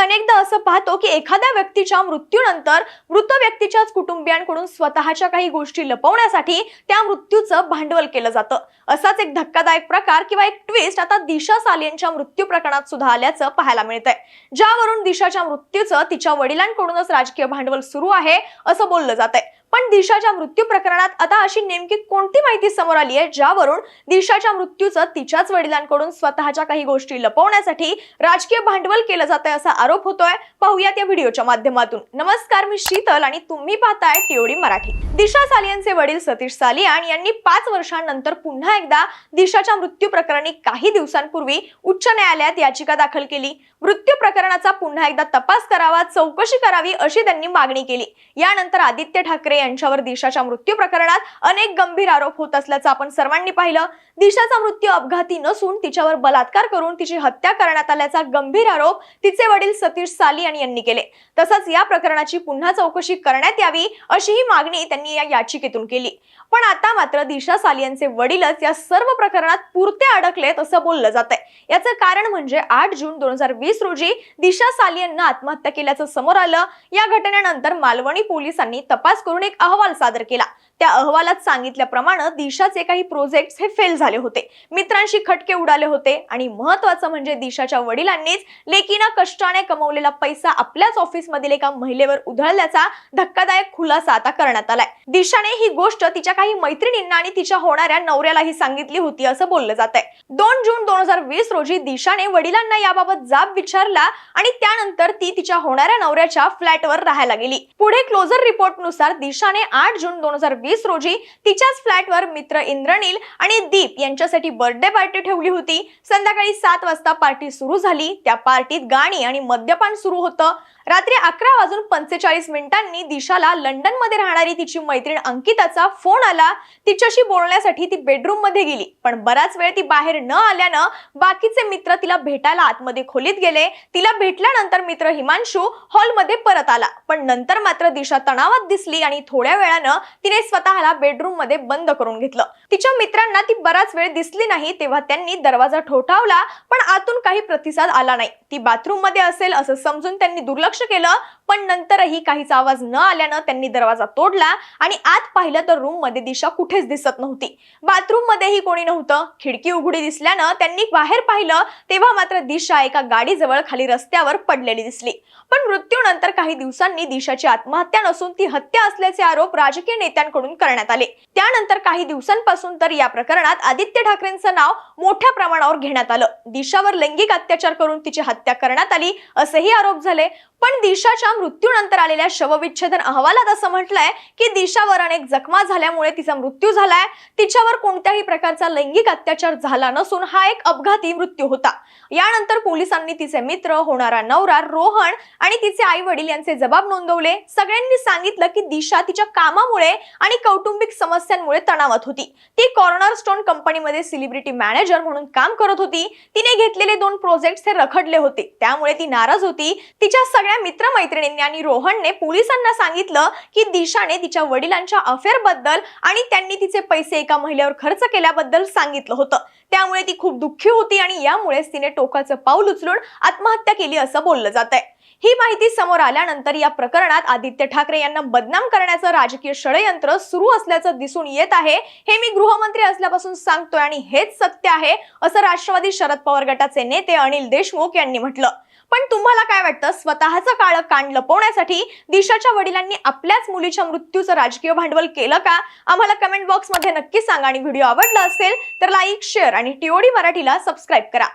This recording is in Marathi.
अनेकदा असं पाहतो की एखाद्या व्यक्तीच्या मृत्यूनंतर मृत व्यक्तीच्याच कुटुंबियांकडून स्वतःच्या काही गोष्टी लपवण्यासाठी त्या मृत्यूचं भांडवल केलं जातं. असाच एक धक्कादायक प्रकार किंवा एक ट्विस्ट आता दिशा सालियनच्या मृत्यू प्रकरणात सुद्धा आल्याचं पाहायला मिळतंय. ज्यावरून दिशाच्या मृत्यूचं तिच्या वडिलांकडूनच राजकीय भांडवल सुरू आहे असं बोललं जात पण दिशाच्या मृत्यू प्रकरणात आता अशी नेमकी कोणती माहिती समोर आली आहे ज्यावरून दिशाच्या मृत्यूचं तिच्याच वडिलांकडून स्वतःच्या काही गोष्टी लपवण्यासाठी राजकीय भांडवल केलं जात आहे असा आरोप होतोय. पाहूयात या व्हिडिओच्या माध्यमातून. नमस्कार मी शीतल आणि तुम्ही पाहताय टीओडी मराठी. दिशा सालियांचे वडील सतीश सालियान यांनी पाच वर्षांनंतर पुन्हा एकदा दिशाच्या मृत्यू प्रकरणी काही दिवसांपूर्वी उच्च न्यायालयात याचिका दाखल केली. मृत्यू प्रकरणाचा पुन्हा एकदा तपास करावा चौकशी करावी अशी त्यांनी मागणी केली. यानंतर आदित्य ठाकरे यांच्यावर दिशाच्या मृत्यू प्रकरणात अनेक गंभीर आरोप होत असल्याचं आपण सर्वांनी पाहिलं. दिशाचा मृत्यू अपघाती नसून तिच्यावर बलात्कार करून तिची हत्या करण्यात आल्याचा गंभीर आरोप तिचे वडील सतीश साली यांनी केले. तसंच या प्रकरणाची पुन्हा चौकशी करण्यात यावी अशीही मागणी त्यांनी या याचिकेतून केली. पण आता मात्र दिशा सालियनचे वडीलच या सर्व प्रकरणात पुरते अडकलेत असं बोललं जात आहे याचं कारण म्हणजे आठ जून दोन हजार वीस रोजी दिशा सालियननं आत्महत्या केल्याचं समोर आलं. या घटनेनंतर मालवणी पोलिसांनी तपास करून एक अहवाल सादर केला. त्या अहवालात सांगितल्याप्रमाणे दिशाचे काही प्रोजेक्ट हे फेल झाले होते. मित्रांशी खटके उडाले होते आणि महत्वाचं म्हणजे दिशाच्या वडिलांनीच लेकीनं कष्टाने कमवलेला पैसा आपल्याच ऑफिसमधील एका महिलेवर उधळल्याचा धक्कादायक खुलासा आता करण्यात आलाय. दिशाने ही गोष्ट तिच्या काही मैत्रिणींना आणि तिच्या होणाऱ्या नवऱ्यालाही सांगितली होती असं बोललं जात आहे दोन जून दोन हजार वीस रोजी दिशाने वडिलांना याबाबत जाब विचारला आणि त्यानंतर ती तिच्या होणाऱ्या नवऱ्याच्या फ्लॅटवर राहायला गेली. पुढे क्लोजर रिपोर्टनुसार दिशाने आठ जून दोन हजार वीस रोजी तिच्याच फ्लॅटवर मित्र इंद्रनील आणि दीप यांच्यासाठी बर्थडे पार्टी ठेवली होती. संध्याकाळी सात वाजता पार्टी सुरू झाली. त्या पार्टीत गाणी आणि मद्यपान सुरू होतं. रात्री अकरा वाजून पंचेचाळीस मिनिटांनी दिशाला लंडनमध्ये राहणारी तिची मैत्रीण अंकिताचा फोन आला. तिच्याशी बोलण्यासाठी ती बेडरूममध्ये गेली. पण बराच वेळ ती बाहेर न आल्यानं बाकीचे मित्र तिला भेटायला आतमध्ये खोलीत गेले. तिला भेटल्यानंतर मित्र हिमांशू हॉलमध्ये परत आला. पण नंतर मात्र दिशा तणावात दिसली आणि थोड्या वेळानं तिने स्वतःला बेडरूममध्ये बंद करून घेतलं. तिच्या मित्रांना ती बराच वेळ दिसली नाही तेव्हा त्यांनी दरवाजा ठोठावला पण आतून काही प्रतिसाद आला नाही. ती बाथरूममध्ये असेल असं समजून त्यांनी दुर्लक्ष केलं पण नंतरही काहीच आवाज न आल्यानं त्यांनी दरवाजा तोडला आणि आत पाहिलं तर रूममध्ये दिशा कुठेच दिसत नव्हती. बाथरूम मध्येही कोणी नव्हतं. खिडकी उघडी दिसल्यानं त्यांनी बाहेर पाहिलं तेव्हा मात्र दिशा एका गाडीजवळ खाली रस्त्यावर पडलेली दिसली. पण मृत्यूनंतर काही दिवसांनी दिशाची आत्महत्या नसून ती हत्या असल्याचे आरोप राजकीय नेत्यांकडून करण्यात आले. त्यानंतर काही दिवसांपासून तर या प्रकरणात आदित्य ठाकरेंचं नाव मोठ्या प्रमाणावर घेण्यात आलं. दिशावर लैंगिक अत्याचार करून तिची हत्या करण्यात आली असेही आरोप झाले. पण दिशाच्या मृत्यूनंतर आलेल्या शवविच्छेदन अहवालात असं म्हटलंय की दिशावर अनेक जखमा झाल्यामुळे तिचा मृत्यू झालाय. तिच्यावर कोणत्याही प्रकारचा लैंगिक अत्याचार झाला नसून हा एक अपघाती मृत्यू होता. यानंतर पोलिसांनी तिचे मित्र होणारा नवरा रोहन आणि तिचे आई वडील यांचे जबाब नोंदवले. सगळ्यांनी सांगितलं की दिशा तिच्या कामामुळे आणि कौटुंबिक समस्यांमुळे तणावात होती. ती कॉर्नर स्टोन कंपनीमध्ये सेलिब्रिटी मॅनेजर म्हणून काम करत होती. तिने घेतलेले दोन प्रोजेक्ट हे रखडले होते. त्यामुळे ती नाराज होती. तिच्या सगळ्या मित्रमैत्रिणींनी आणि रोहनने पोलिसांना सांगितलं की दिशाने तिच्या वडिलांच्या अफेअरबद्दल आणि त्यांनी तिचे पैसे एका महिलेवर खर्च केल्याबद्दल सांगितलं होतं. त्यामुळे ती खूप दुःखी होती आणि यामुळेच तिने टोकाचं पाऊल उचलून आत्महत्या केली असं बोललं जात आहे ही माहिती समोर आल्यानंतर या प्रकरणात आदित्य ठाकरे यांना बदनाम करण्याचं राजकीय षडयंत्र सुरू असल्याचं दिसून येत आहे. हे मी गृहमंत्री असल्यापासून सांगतोय आणि हेच सत्य आहे असं राष्ट्रवादी शरद पवार गटाचे नेते अनिल देशमुख यांनी म्हटलं. पण तुम्हाला काय वाटतं? स्वतःचं काळं कान लपवण्यासाठी दिशाच्या वडिलांनी आपल्याच मुलीच्या मृत्यूचं राजकीय भांडवल केलं का? आम्हाला कमेंट बॉक्समध्ये नक्की सांगा आणि व्हिडिओ आवडला असेल तर लाईक शेअर आणि टीओडी मराठीला सबस्क्राईब करा.